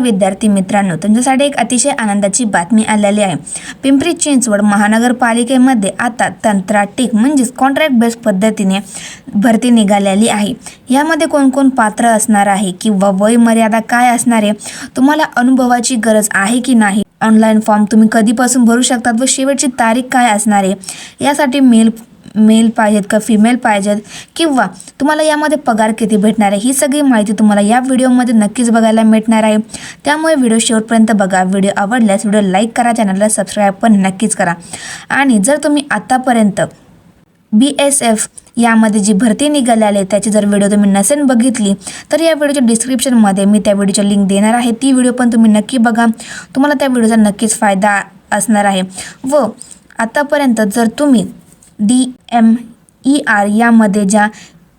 विद्यार्थी मित्रांनो तुमच्यासाठी एक अतिशय आनंदाची बातमी आलेली आहे. पिंपरी चिंचवड महानगरपालिकेमध्ये आता तंत्राटिक म्हणजेच कॉन्ट्रॅक्ट बेस्ड पद्धतीने भरती निघालेली आहे. यामध्ये कोणकोण पात्र असणार आहे किंवा वय मर्यादा काय असणार आहे तुम्हाला अनुभवाची गरज आहे की नाही? ऑनलाईन फॉर्म तुम्ही कधीपासून भरू शकतात व शेवटची तारीख काय असणार आहे? यासाठी मेल मेल पाहिजेत का फिमेल पाहिजेत? किंवा तुम्हाला यामध्ये पगार किती भेटणार आहे? ही सगळी माहिती तुम्हाला या व्हिडिओमध्ये नक्कीच बघायला मिळणार आहे. त्यामुळे व्हिडिओ शेवटपर्यंत बघा. व्हिडिओ आवडल्यास व्हिडिओ लाईक करा चॅनलला सबस्क्राईब पण नक्कीच करा. आणि जर तुम्ही आतापर्यंत बी एस एफ यामध्ये जी भरती निघाली आली त्याची जर व्हिडिओ तुम्ही नसेल बघितली तर या व्हिडिओच्या डिस्क्रिप्शनमध्ये मी त्या व्हिडिओची लिंक देणार आहे. ती व्हिडिओ पण तुम्ही नक्की बघा. तुम्हाला त्या व्हिडिओचा नक्कीच फायदा असणार आहे. व आतापर्यंत जर तुम्ही डी एम ई आर यामध्ये ज्या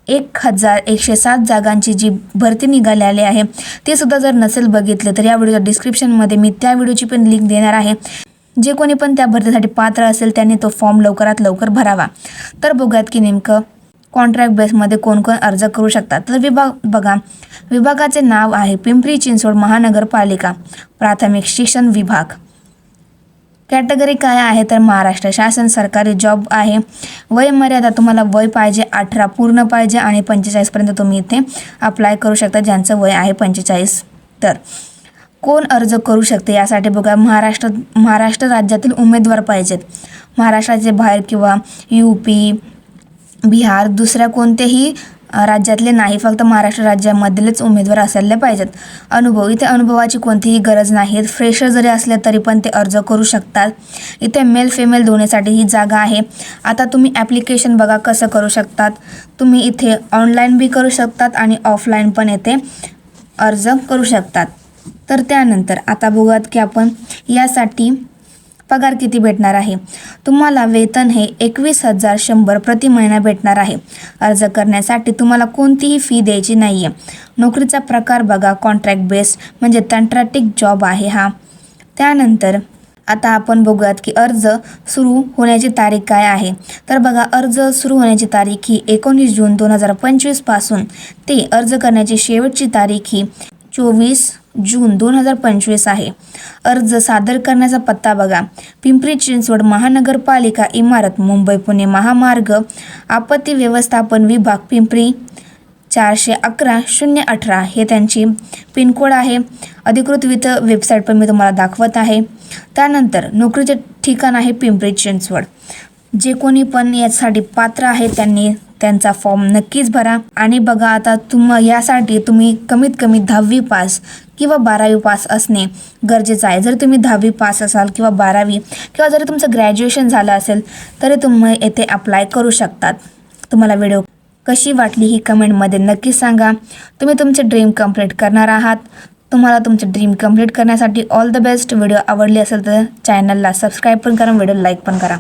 एक हजार एकशे सात जागांची जी भरती निघालेली आहे ते सुद्धा जर नसेल बघितले तर या व्हिडिओच्या डिस्क्रिप्शनमध्ये मी त्या व्हिडिओची पण लिंक देणार आहे. जे कोणी पण त्या भरतीसाठी पात्र असेल त्यांनी तो फॉर्म लवकरात लवकर भरावा. तर बघूयात की नेमकं कॉन्ट्रॅक्ट बेसमध्ये कोण कोण अर्ज करू शकतात. तर विभाग बघा विभागाचे नाव आहे पिंपरी चिंचवड महानगरपालिका प्राथमिक शिक्षण विभाग. कॅटेगरी काय आहे तर महाराष्ट्र शासन सरकारी जॉब आहे. वय मर्यादा तुम्हाला वय पाहिजे अठरा पूर्ण पाहिजे आणि पंचेचाळीसपर्यंत तुम्ही इथे अप्लाय करू शकता ज्यांचं वय आहे पंचेचाळीस. तर कोण अर्ज करू शकते यासाठी बघा महाराष्ट्र महाराष्ट्र राज्यातील उमेदवार पाहिजेत. महाराष्ट्राचे बाहेर किंवा यू पी बिहार दुसऱ्या कोणत्याही राज्यातले नाही फक्त महाराष्ट्र राज्यामधलेच उमेदवार असायला पाहिजेत. अनुभव इथे अनुभवाची कोणतीही गरज नाही. फ्रेशर जरी असले तरी पण ते अर्ज करू शकतात. इथे मेल फिमेल दोन्हीसाठी ही जागा आहे. आता तुम्ही ॲप्लिकेशन बघा कसं करू शकतात. तुम्ही इथे ऑनलाईन बी करू शकतात आणि ऑफलाईन पण येथे अर्ज करू शकतात. तर त्यानंतर आता बघूयात की आपण यासाठी पगार किती भेटणार आहे? तुम्हाला वेतन हे एकवीस हजार शंभर प्रति महिना भेटणार आहे. अर्ज करण्यासाठी तुम्हाला कोणतीही फी द्यायची नाही आहे नोकरीचा प्रकार बघा कॉन्ट्रॅक्ट बेस्ड म्हणजे कंत्राटिक जॉब आहे हा. त्यानंतर आता आपण बघूयात की अर्ज सुरू होण्याची तारीख काय आहे. तर बघा अर्ज सुरू होण्याची तारीख ही एकोणीस जून दोन हजार पंचवीसपासून ते अर्ज करण्याची शेवटची तारीख ही चोवीस जून दोन हजार पंचवीस आहे. अर्ज सादर करण्याचा पत्ता बघा. पिंपरी चिंचवड महानगरपालिका इमारत मुंबई पुणे महामार्ग आपत्ती व्यवस्थापन विभाग पिंपरी चारशे अकरा शून्य अठरा हे त्यांची पिनकोड आहे. अधिकृत वित वेबसाईट पण मी तुम्हाला दाखवत आहे. त्यानंतर नोकरीचे ठिकाण आहे पिंपरी चिंचवड. जे कोणी पण यासाठी पात्र आहे त्यांनी त्यांचा फॉर्म नक्कीच भरा. आणि बघा आता तुम यासाठी तुम्ही कमीत कमी दहावी पास किंवा बारावी पास असणे गरजेचं आहे. जर तुम्ही दहावी पास असाल किंवा बारावी किंवा जर तुमचं ग्रॅज्युएशन झालं असेल तरी तुम्ही येथे अप्लाय करू शकतात. तुम्हाला व्हिडिओ कशी वाटली ही कमेंटमध्ये नक्की सांगा. तुम्ही तुमचे ड्रीम कंप्लीट करणार आहात. तुम्हाला तुमचे ड्रीम कंप्लीट करण्यासाठी ऑल द बेस्ट व्हिडिओ आवडली असेल तर चॅनलला सबस्क्राईब पण करा व्हिडिओ लाईक पण करा.